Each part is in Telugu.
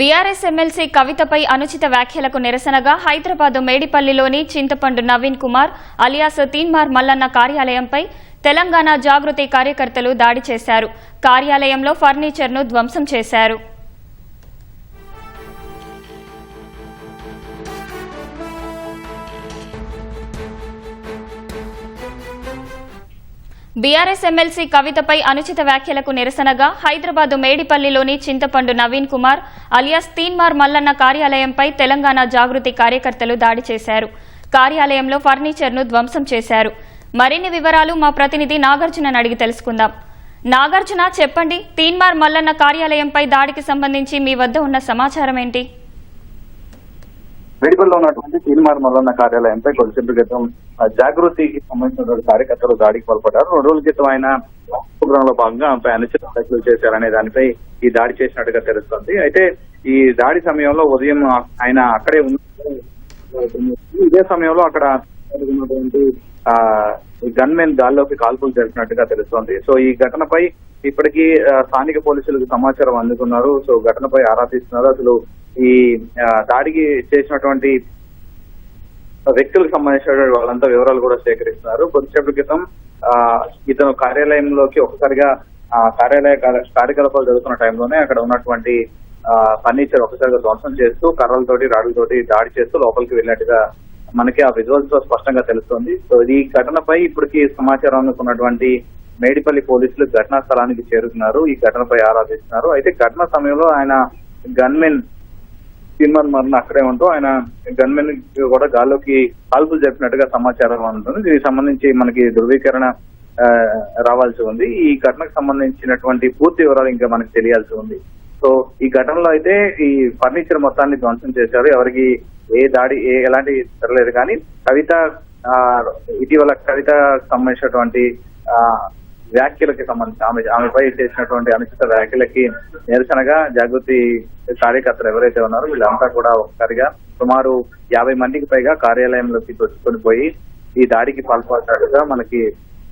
బీఆర్ఎస్ ఎమ్మెల్సీ కవితపై అనుచిత వ్యాఖ్యలకు నిరసనగా హైదరాబాద్ మేడిపల్లిలోని చింతపండు నవీన్ కుమార్ అలియాస్ తీన్మార్ మల్లన్న కార్యాలయంపై తెలంగాణ జాగృతి కార్యకర్తలు దాడి చేశారు. కార్యాలయంలో ఫర్నిచర్ను ధ్వంసం చేశారు. బీఆర్ఎస్ ఎమ్మెల్సీ కవితపై అనుచిత వ్యాఖ్యలకు నిరసనగా హైదరాబాద్ మేడిపల్లిలోని చింతపండు నవీన్ కుమార్ అలియాస్ తీన్మార్ మల్లన్న కార్యాలయంపై తెలంగాణ జాగృతి కార్యకర్తలు దాడి చేశారు. కార్యాలయంలో ఫర్నిచర్ను ధ్వంసం చేశారు. మరిన్ని వివరాలు మా ప్రతినిధి నాగార్జునను అడిగి తెలుసుకుందాం. నాగార్జున చెప్పండి తీన్మార్ మల్లన్న కార్యాలయంపై దాడికి సంబంధించి మీ వద్ద ఉన్న సమాచారం ఏంటి? మెడికల్ ఉన్నటువంటి తీన్మార్ మల్లన్న కార్యాలయంపై కొద్దిసేపు క్రితం జాగృతికి సంబంధించినటువంటి కార్యకర్తలు దాడికి పాల్పడ్డారు. రెండు రోజుల క్రితం ఆయన ప్రోగ్రామ్ భాగంగా ఆమెపై అనుచిత వ్యాఖ్యలు చేశారనే దానిపై ఈ దాడి చేసినట్టుగా తెలుస్తుంది. అయితే ఈ దాడి సమయంలో ఉదయం ఆయన అక్కడే ఉన్న ఇదే సమయంలో అక్కడ ఉన్నటువంటి గన్మెన్ గాల్లోకి కాల్పులు జరిపినట్టుగా తెలుస్తోంది. సో ఈ ఘటనపై ఇప్పటికీ స్థానిక పోలీసులకు సమాచారం అందుకున్నారు. సో ఘటనపై ఆరా తీస్తున్నారు. అసలు ఈ దాడికి చేసినటువంటి వ్యక్తులకు సంబంధించిన వాళ్ళంతా వివరాలు కూడా సేకరిస్తున్నారు. కొద్దిసేపటి క్రితం ఇతను కార్యాలయంలోకి ఒక్కసారిగా కార్యాలయ కార్యకలాపాలు జరుగుతున్న టైంలోనే అక్కడ ఉన్నటువంటి ఫర్నిచర్ ఒకసారిగా ధ్వంసం చేస్తూ కర్రలతోటి రాడులతోటి దాడి చేస్తూ లోపలికి వెళ్ళినట్టుగా మనకి ఆ విజువల్స్లో స్పష్టంగా తెలుస్తోంది. సో ఈ ఘటనపై ఇప్పటికి సమాచారం అందుకున్నటువంటి మేడిపల్లి పోలీసులు ఘటనా స్థలానికి చేరుకున్నారు ఈ ఘటనపై ఆరాధిస్తున్నారు. అయితే ఘటన సమయంలో ఆయన గన్మెన్ సినిమా మరణ అక్కడే ఉంటూ ఆయన గన్మెన్ కూడా గాల్లోకి కాల్పులు జరిపినట్టుగా సమాచారం ఉంటుంది దీనికి సంబంధించి మనకి ధృవీకరణ రావాల్సి ఉంది. ఈ ఘటనకు సంబంధించినటువంటి పూర్తి వివరాలు ఇంకా మనకి తెలియాల్సి ఉంది. సో ఈ ఘటనలో అయితే ఈ ఫర్నిచర్ మొత్తాన్ని ధ్వంసం చేశారు. ఎవరికి ఏ దాడి ఏ ఎలాంటి జరగలేదు. కానీ కవిత ఇటీవల కవిత సంబంధించినటువంటి వ్యాఖ్యలకి సంబంధించి ఆమె ఆమెపై చేసినటువంటి అనుచిత వ్యాఖ్యలకి నిరసనగా జాగృతి కార్యకర్తలు ఎవరైతే ఉన్నారో వీళ్ళంతా కూడా ఒకసారిగా సుమారు యాభై మందికి పైగా కార్యాలయంలోకి దొచ్చుకొని పోయి ఈ దాడికి పాల్పడ్డట్టుగా మనకి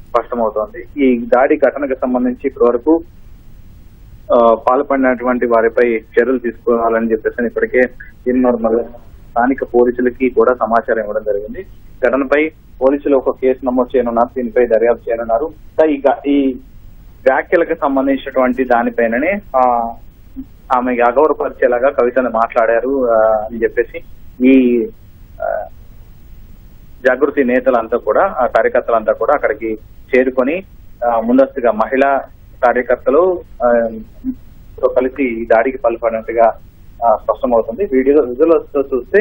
స్పష్టమవుతోంది. ఈ దాడి ఘటనకు సంబంధించి ఇప్పటి వరకు పాల్పడినటువంటి వారిపై చర్యలు తీసుకోవాలని చెప్పేసి ఇప్పటికే తీన్మార్ స్థానిక పోలీసులకి కూడా సమాచారం ఇవ్వడం జరిగింది. ఘటనపై పోలీసులు ఒక కేసు నమోదు చేయనున్నారు. దీనిపై దర్యాప్తు చేయనున్నారు. ఈ వ్యాఖ్యలకు సంబంధించినటువంటి దానిపైననే ఆమె అగౌరవపరిచేలాగా కవితను మాట్లాడారు అని చెప్పేసి ఈ జాగృతి నేతలంతా కూడా ఆ కార్యకర్తలంతా కూడా అక్కడికి చేరుకొని ముందస్తుగా మహిళా కార్యకర్తలు తో కలిసి ఈ దాడికి పాల్పడినట్టుగా స్పష్టమవుతుంది. వీడియో విజువల్స్తో చూస్తే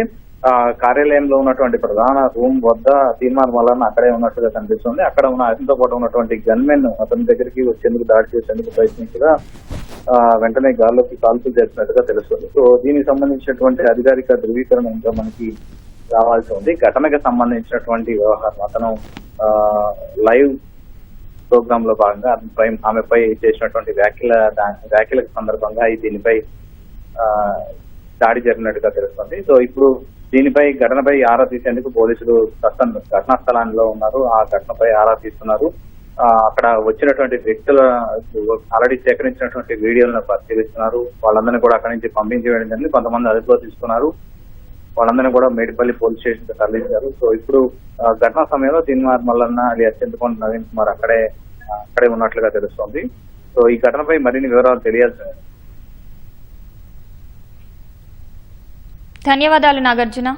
కార్యాలయంలో ఉన్నటువంటి ప్రధాన రూమ్ వద్ద తీర్మానం వలన అక్కడే ఉన్నట్టుగా కనిపిస్తుంది. అక్కడ ఉన్న అతనితో పాటు ఉన్నటువంటి గన్మెన్ అతని దగ్గరికి వచ్చేందుకు దాడి చేసేందుకు ప్రయత్నించగా వెంటనే గాల్లోకి కాల్పులు చేసినట్టుగా తెలుస్తుంది. సో దీనికి సంబంధించినటువంటి అధికారిక ధృవీకరణ ఇంకా మనకి రావాల్సి ఉంది. ఘటనకు సంబంధించినటువంటి వ్యవహారం. అతను లైవ్ ప్రోగ్రామ్లో భాగంగా అతనిపై ఆమెపై చేసినటువంటి వ్యాఖ్యల వ్యాఖ్యల సందర్భంగా దీనిపై దాడి జరిగినట్టుగా తెలుస్తుంది. సో ఇప్పుడు దీనిపై ఘటనపై ఆరా తీసేందుకు పోలీసులు ప్రస్తుతం ఘటనా స్థలంలో ఉన్నారు. ఆ ఘటనపై ఆరా తీస్తున్నారు. అక్కడ వచ్చినటువంటి వ్యక్తుల ఆల్రెడీ సేకరించినటువంటి వీడియోలను పరిశీలిస్తున్నారు. వాళ్ళందరినీ కూడా అక్కడి నుంచి పంపించి వేయడం జరిగింది. కొంతమంది అదుపులో తీసుకున్నారు. వాళ్ళందరినీ కూడా మేడిపల్లి పోలీస్ స్టేషన్కి తరలించారు. సో ఇప్పుడు ఘటనా సమయంలో తీన్మార్ మల్లన్న అది అత్యంతకొండ నవీన్ కుమార్ అక్కడే అక్కడే ఉన్నట్లుగా తెలుస్తోంది. సో ఈ ఘటనపై మరిన్ని వివరాలు తెలియాల్సి ధన్యవాదాలు నాగార్జున.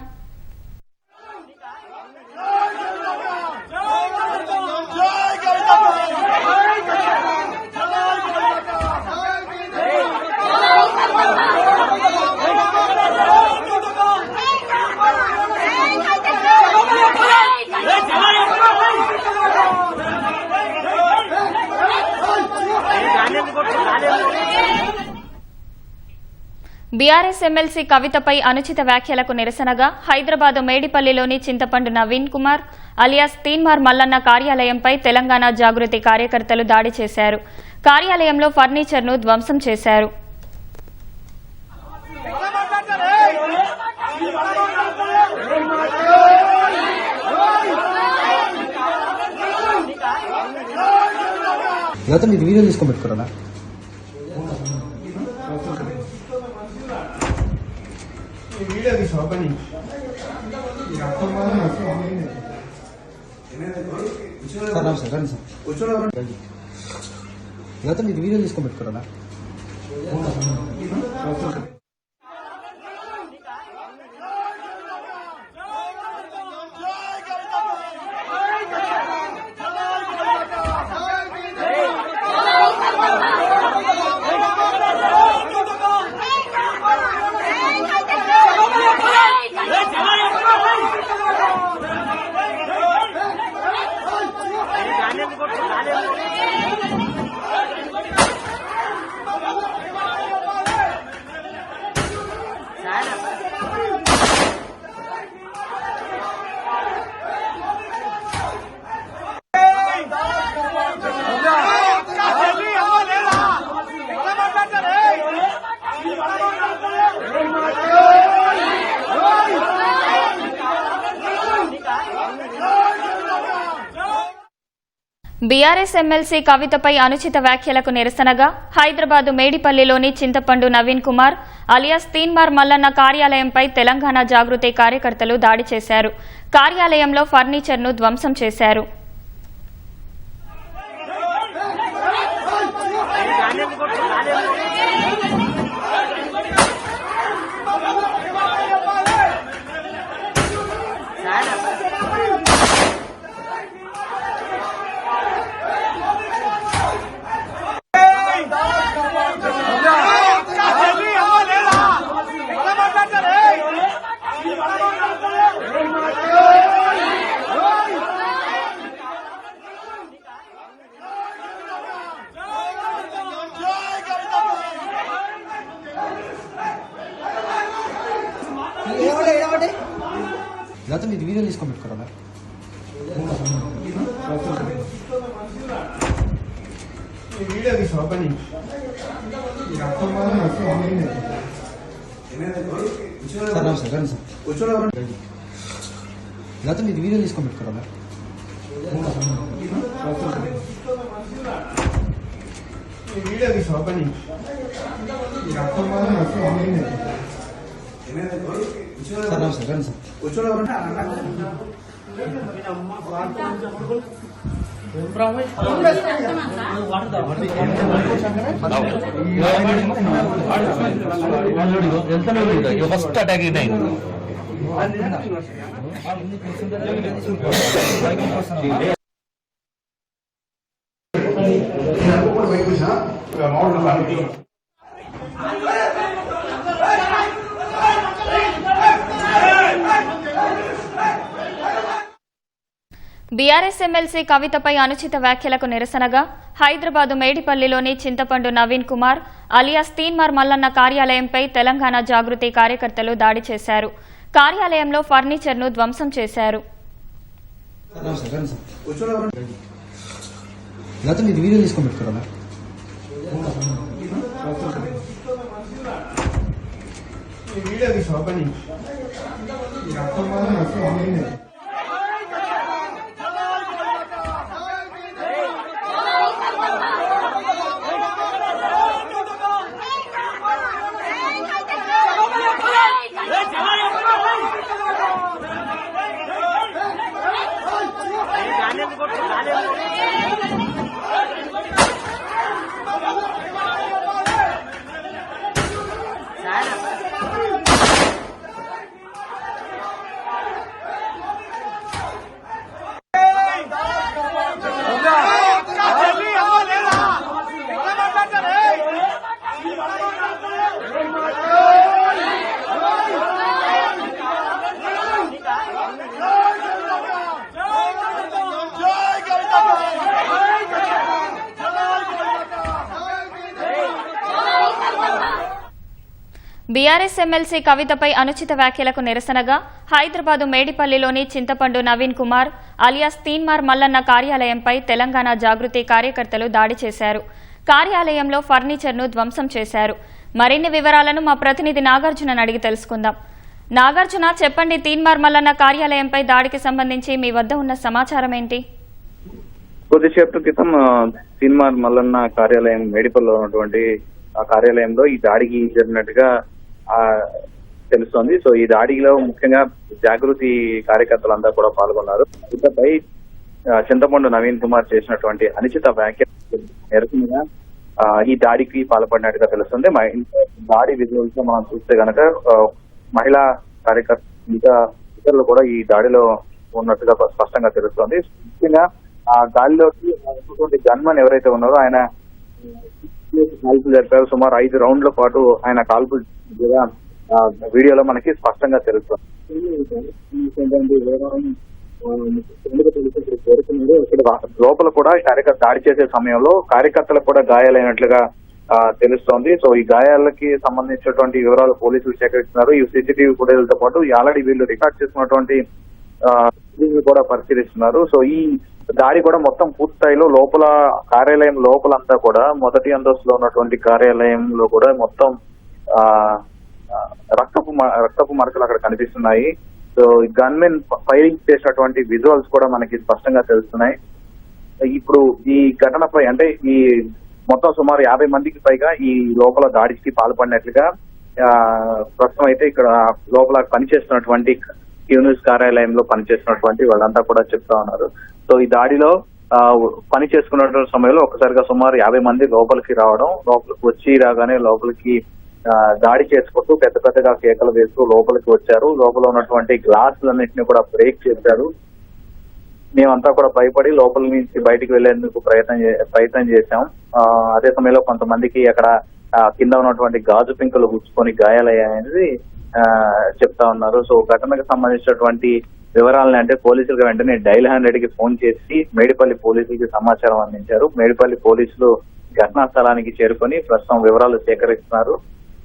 బీఆర్ఎస్ ఎమ్మెల్సీ కవితపై అనుచిత వ్యాఖ్యలకు నిరసనగా హైదరాబాద్ మేడిపల్లిలోని చింతపండు నవీన్ కుమార్ అలియాస్ తీన్మార్ మల్లన్న కార్యాలయంపై తెలంగాణ జాగృతి కార్యకర్తలు దాడి చేశారు. కార్యాలయంలో ఫర్నిచర్ను ధ్వంసం చేశారు. యువత మీరు వీడియో తీసుకొని వీడియో తీసావు పని సార్ నమస్తే రండి బీఆర్ఎస్ ఎమ్మెల్సీ కవితపై అనుచిత వ్యాఖ్యలకు నిరసనగా హైదరాబాదు మేడిపల్లిలోని చింతపండు నవీన్ కుమార్ అలియాస్ తీన్మార్ మల్లన్న కార్యాలయంపై తెలంగాణ జాగృతి కార్యకర్తలు దాడి చేశారు. కార్యాలయంలో ఫర్నిచర్ను ధ్వంసం చేశారు లేకపోతే మీరు వీడియో తీసుకొని పెట్టుకోరా వీడియో తీసావు పని సార్ నమస్తే రండి సార్ లేకపోతే మీరు వీడియో తీసుకొని పెట్టుకోరా వీడియో తీసావు పని సార్ నమస్తే రండి sir. First attack it BRS MLC కవితపై అనుచిత వ్యాఖ్యలకు నిరసనగా హైదరాబాదు మేడిపల్లిలోని చింతపండు నవీన్ కుమార్ అలియాస్ తీన్మార్ మల్లన్న కార్యాలయంపై తెలంగాణ జాగృతి కార్యకర్తలు దాడి చేశారు. కార్యాలయంలో ఫర్నిచర్ను ధ్వంసం చేశారు. వీడియో బీఆర్ఎస్ ఎమ్మెల్సీ కవితపై అనుచిత వ్యాఖ్యలకు నిరసనగా హైదరాబాద్ మేడిపల్లిలోని చింతపండు నవీన్ కుమార్ అలియాస్ తీన్మార్ మల్లన్న కార్యాలయంపై తెలంగాణ జాగృతి కార్యకర్తలు దాడి చేశారు. కార్యాలయంలో ఫర్నిచర్ను ధ్వంసం చేశారు. మరిన్ని వివరాలను మా ప్రతినిధి నాగార్జునని అడిగి తెలుసుకుందాం. నాగార్జున చెప్పండి తీన్మార్ మల్లన్న కార్యాలయంపై దాడికి సంబంధించి మీ వద్ద ఉన్న సమాచారం ఏంటి? కొద్దిసేపటి క్రితం ఆ, మల్లన్న కార్యాలయం మేడిపల్లిలో ఉన్నటువంటి ఆ కార్యాలయంలో ఈ దాడికి జరిగినట్టుగా తెలుస్తోంది. సో ఈ దాడిలో ముఖ్యంగా జాగృతి కార్యకర్తలంతా కూడా పాల్గొన్నారు. ఇకపై చింతపండు నవీన్ కుమార్ చేసినటువంటి అనుచిత వ్యాఖ్య నిరసనగా ఈ దాడికి పాల్పడినట్టుగా తెలుస్తుంది. దాడి విజువల్స్లో మనం చూస్తే కనుక మహిళా కార్యకర్త ఇంకా ఇతరులు కూడా ఈ దాడిలో ఉన్నట్టుగా స్పష్టంగా తెలుస్తోంది. ముఖ్యంగా ఆ గాలిలోకి గన్మన్ ఎవరైతే ఉన్నారో ఆయన కాల్పులు జరిపారు సుమారు ఐదు రౌండ్ల పాటు ఆయన కాల్పులు కూడా, వీడియోలో మనకి స్పష్టంగా తెలుస్తుంది. లోపల కూడా కార్యకర్త దాడి చేసే సమయంలో కార్యకర్తలకు కూడా గాయాలైనట్లుగా తెలుస్తోంది. సో ఈ గాయాలకి సంబంధించినటువంటి వివరాలు పోలీసులు సేకరిస్తున్నారు. ఈ సీసీటీవీ ఫుటేజ్లతో పాటు ఆల్రెడీ వీళ్ళు రికార్డ్ చేసినటువంటి కూడా పరిశీలిస్తున్నారు. సో ఈ దాడి కూడా మొత్తం పూర్తిస్థాయిలో లోపల కార్యాలయం లోపలంతా కూడా మొదటి అంతస్తులో ఉన్నటువంటి కార్యాలయంలో కూడా మొత్తం ఆ రక్తపు మ- రక్తపు మరకలు అక్కడ కనిపిస్తున్నాయి. సో గన్మెన్ ఫైరింగ్ చేసినటువంటి విజువల్స్ కూడా మనకి స్పష్టంగా తెలుస్తున్నాయి. ఇప్పుడు ఈ ఘటనపై అంటే ఈ మొత్తం సుమారు యాభై మందికి పైగా ఈ లోపల దాడికి పాల్పడినట్లుగా ప్రస్తుతం అయితే ఇక్కడ లోపల పనిచేస్తున్నటువంటి యూనిస్ కార్యాలయంలో పనిచేసినటువంటి వాళ్ళంతా కూడా చెప్తా ఉన్నారు. సో ఈ దాడిలో పని చేసుకున్నటువంటి సమయంలో ఒకసారిగా సుమారు యాభై మంది లోపలికి రావడం లోపలికి వచ్చి రాగానే లోపలికి దాడి చేసుకుంటూ పెద్ద పెద్దగా కేకలు వేస్తూ లోపలికి వచ్చారు. లోపల ఉన్నటువంటి గ్లాసులన్నింటినీ కూడా బ్రేక్ చేశారు. మేమంతా కూడా భయపడి లోపల నుంచి బయటికి వెళ్ళేందుకు ప్రయత్నం చే- ప్రయత్నం చేశాం. అదే సమయంలో కొంతమందికి అక్కడ కింద ఉన్నటువంటి గాజు పింకలు గుచ్చుకొని గాయాలయ్యాయనేది చెప్తా ఉన్నారు. సో ఘటనకు సంబంధించినటువంటి వివరాలని అంటే పోలీసులకు వెంటనే డైల్ హండ్రెడ్కి ఫోన్ చేసి మేడిపల్లి పోలీసులకి సమాచారం అందించారు. మేడిపల్లి పోలీసులు ఘటనా స్థలానికి చేరుకొని ప్రస్తుతం వివరాలు సేకరిస్తున్నారు.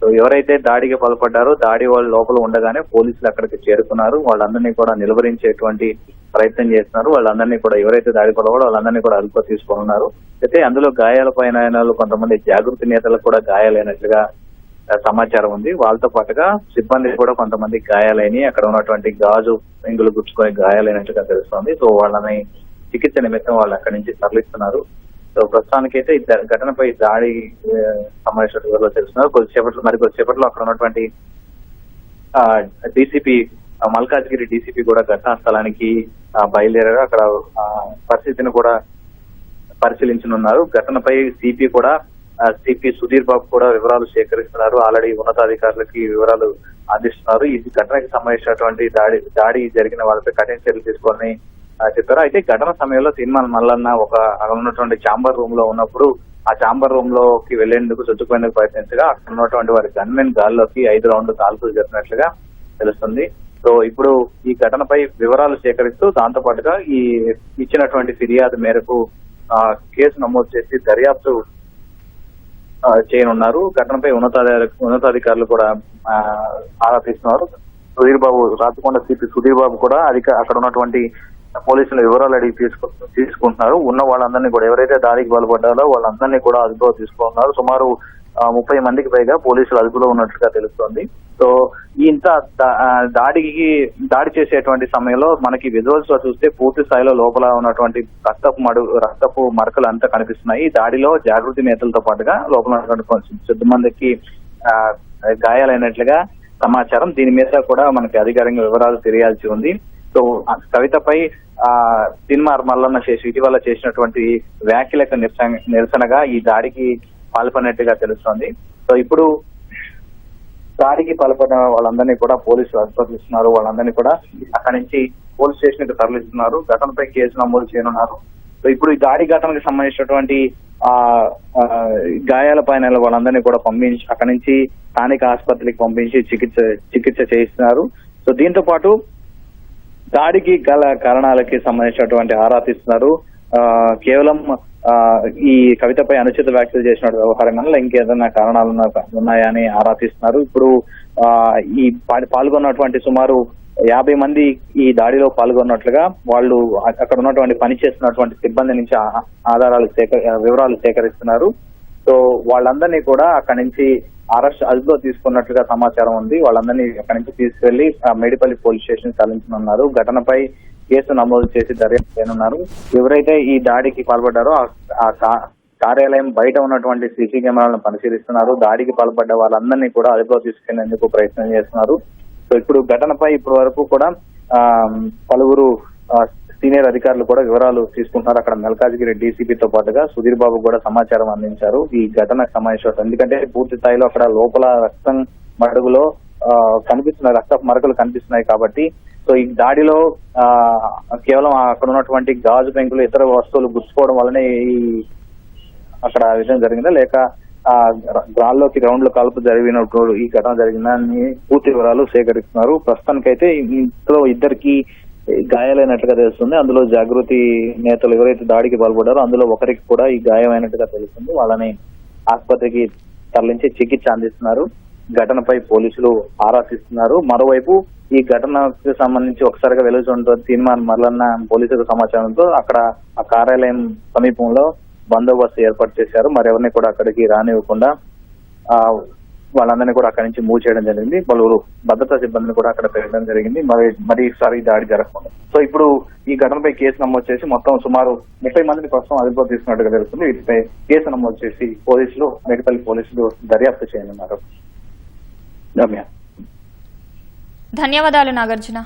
సో ఎవరైతే దాడికి పాల్పడ్డారో దాడి వాళ్ళు లోపల ఉండగానే పోలీసులు అక్కడికి చేరుకున్నారు. వాళ్ళందరినీ కూడా నిలువరించేటువంటి ప్రయత్నం చేస్తున్నారు. వాళ్ళందరినీ కూడా ఎవరైతే దాడి పడవాడో వాళ్ళందరినీ కూడా అదుపులో తీసుకున్నారు అయితే అందులో గాయాలపైన అయిన వాళ్ళు కొంతమంది జాగృతి నేతలకు కూడా గాయాలైనట్లుగా సమాచారం ఉంది. వాళ్ళతో పాటుగా సిబ్బంది కూడా కొంతమంది గాయాలైనవి అక్కడ ఉన్నటువంటి గాజు ఎంగులు గుచ్చుకొని గాయాలైనట్టుగా తెలుస్తోంది. సో వాళ్ళని చికిత్స నిమిత్తం వాళ్ళు అక్కడి నుంచి తరలిస్తున్నారు. సో ప్రస్తుతానికైతే ఈ ఘటనపై దాడి ఆ, సంబంధించిన వివరాలు తెలుస్తున్నారు కొద్దిసేపట్లో మరి కొద్దిసేపట్లో అక్కడ ఉన్నటువంటి డీసీపీ మల్కాజ్గిరి డీసీపీ కూడా ఘటనా స్థలానికి బయలుదేరారు. అక్కడ పరిస్థితిని కూడా పరిశీలించనున్నారు. ఘటనపై సిపి కూడా సిపి సుధీర్ బాబు కూడా వివరాలు సేకరిస్తున్నారు. ఆల్రెడీ ఉన్నతాధికారులకి వివరాలు అందిస్తున్నారు. ఈ ఘటనకి సంబంధించినటువంటి దాడి దాడి జరిగిన వాళ్ళపై కఠిన చర్యలు తీసుకోవాలని చెప్పారు. అయితే ఘటన సమయంలో తీర్మాన్ మల్లన్న ఒక అక్కడ ఉన్నటువంటి చాంబర్ రూమ్లో ఉన్నప్పుడు ఆ చాంబర్ రూమ్లోకి వెళ్ళేందుకు చొచ్చుకునేందుకు ప్రయత్నించగా అక్కడ ఉన్నటువంటి వారి గన్మెన్ గాల్లోకి ఐదు రౌండ్లు కాల్పులు జరిపినట్లుగా తెలుస్తుంది. సో ఇప్పుడు ఈ ఘటనపై వివరాలు సేకరిస్తూ దాంతో పాటుగా ఈ ఇచ్చినటువంటి ఫిర్యాదు మేరకు కేసు నమోదు చేసి దర్యాప్తు చేయనున్నారు. ఘటనపై ఉన్నతాధి ఉన్నతాధికారులు కూడా ఆ, ఆరా తీస్తున్నారు సుధీర్ బాబు రాచకొండ సిపి సుధీర్ బాబు కూడా అధిక అక్కడ ఉన్నటువంటి పోలీసుల వివరాలు అడిగి తీసుకు తీసుకుంటున్నారు. ఉన్న వాళ్ళందరినీ కూడా ఎవరైతే దాడికి పాల్పడ్డారో వాళ్ళందరినీ కూడా అదుపులో తీసుకుంటున్నారు సుమారు ముప్పై మందికి పైగా పోలీసులు అదుపులో ఉన్నట్లుగా తెలుస్తోంది. సో ఈ ఇంత దా- దాడికి దాడి చేసేటువంటి సమయంలో మనకి విజువల్స్లో చూస్తే పూర్తి స్థాయిలో లోపల ఉన్నటువంటి రక్తపు మడు రక్తపు మరకలు అంతా కనిపిస్తున్నాయి. ఈ దాడిలో జాగృతి నేతలతో పాటుగా లోపల ఉన్నటువంటి కొద్ది మందికి గాయాలైనట్లుగా సమాచారం. దీని మీద కూడా మనకి అధికారికంగా వివరాలు తెలియాల్సి ఉంది. సో కవితపై ఆ సినిమా మల్లన్న చేసి ఇటీవల చేసినటువంటి వ్యాఖ్యలకు నిరసనగా ఈ దాడికి పాల్పడినట్టుగా తెలుస్తోంది. సో ఇప్పుడు దాడికి పాల్పడిన వాళ్ళందరినీ కూడా పోలీసులు అదుపులోకి వాళ్ళందరినీ కూడా అక్కడి నుంచి పోలీస్ స్టేషన్కి తరలిస్తున్నారు. ఘటనపై కేసు నమోదు చేయనున్నారు. సో ఇప్పుడు ఈ దాడి ఘటనకు సంబంధించినటువంటి ఆ గాయాల పైన వాళ్ళందరినీ కూడా పంపించి అక్కడి నుంచి స్థానిక ఆసుపత్రికి పంపించి చికిత్స చికిత్స చేయిస్తున్నారు. సో దీంతో పాటు దాడికి గల కారణాలకి సంబంధించినటువంటి ఆరా తీస్తున్నారు. ఆ, కేవలం ఈ కవితపై అనుచిత వ్యాఖ్యలు చేసిన వ్యవహారంగా ఇంకేదైనా కారణాలు ఉన్నాయా అని ఆరా తీస్తున్నారు ఇప్పుడు ఈ పాల్గొన్నటువంటి సుమారు యాభై మంది ఈ దాడిలో పాల్గొన్నట్లుగా వాళ్ళు అక్కడ ఉన్నటువంటి పని చేస్తున్నటువంటి సిబ్బంది నుంచి ఆ- ఆధారాలు సేకరి వివరాలు సేకరిస్తున్నారు. సో వాళ్ళందరినీ కూడా అక్కడి నుంచి అరెస్ట్ అదుపులో తీసుకున్నట్లుగా సమాచారం ఉంది. వాళ్ళందరినీ అక్కడి నుంచి తీసుకెళ్ళి ఆ, మేడిపల్లి పోలీస్ స్టేషన్ తరలించనున్నారు. ఘటనపై కేసు నమోదు చేసి దర్యాప్తు చేయనున్నారు. ఎవరైతే ఈ దాడికి పాల్పడ్డారో ఆ- కార్యాలయం బయట ఉన్నటువంటి సీసీ కెమెరాలను పరిశీలిస్తున్నారు. దాడికి పాల్పడ్డ వాళ్ళందరినీ కూడా అదుపులో తీసుకెళ్ళేందుకు ప్రయత్నం చేస్తున్నారు. సో ఇప్పుడు ఘటనపై ఇప్పటి వరకు కూడా పలువురు సీనియర్ అధికారులు కూడా వివరాలు తీసుకుంటున్నారు. అక్కడ మల్కాజ్గిరి డీసీపీతో పాటుగా సుధీర్ బాబు కూడా సమాచారం అందించారు. ఈ ఘటన సమావేశం. ఎందుకంటే పూర్తి స్థాయిలో అక్కడ లోపల రక్తం మడుగులో కనిపిస్తున్న రక్త మరకలు కనిపిస్తున్నాయి కాబట్టి సో ఈ దాడిలో కేవలం అక్కడ ఉన్నటువంటి గాజు పెంకులు ఇతర వస్తువులు గుచ్చుకోవడం వల్లనే ఈ అక్కడ విషయం జరిగిందా? లేక ఆ గాల్లోకి రౌండ్లు కాల్పు జరిగినట్టు ఈ ఘటన జరిగిందని పూర్తి వివరాలు సేకరిస్తున్నారు. ప్రస్తుతానికైతే ఇంట్లో ఇద్దరికి గాయాలైనట్టుగా తెలుస్తుంది. అందులో జాగృతి నేతలు ఎవరైతే దాడికి పాల్పడ్డారో అందులో ఒకరికి కూడా ఈ గాయమైనట్టుగా తెలుస్తుంది. వాళ్ళని ఆసుపత్రికి తరలించి చికిత్స అందిస్తున్నారు. ఘటనపై పోలీసులు ఆరా తీస్తున్నారు మరోవైపు ఈ ఘటనకు సంబంధించి ఒకసారిగా వెలుగుతుంటుంది తీర్మాన్ మరలన్న పోలీసులకు సమాచారంతో అక్కడ ఆ కార్యాలయం సమీపంలో బందోబస్తు ఏర్పాటు చేశారు. మరెవరిని కూడా అక్కడికి రానివ్వకుండా ఆ వాళ్ళందరినీ కూడా అక్కడి నుంచి మూవ్ చేయడం జరిగింది. పలువురు భద్రతా సిబ్బందిని కూడా అక్కడ పెట్టడం జరిగింది. మరి మరి ఈసారి దాడి జరగకుండా. సో ఇప్పుడు ఈ ఘటనపై కేసు నమోదు చేసి మొత్తం సుమారు ముప్పై మందిని ప్రస్తుతం అదుపులో తీసుకున్నట్టుగా తెలుస్తుంది. వీటిపై కేసు నమోదు చేసి పోలీసులు మెడికల్ పోలీసులు దర్యాప్తు చేయనున్నారు. రమ్య ధన్యవాదాలు నాగార్జున.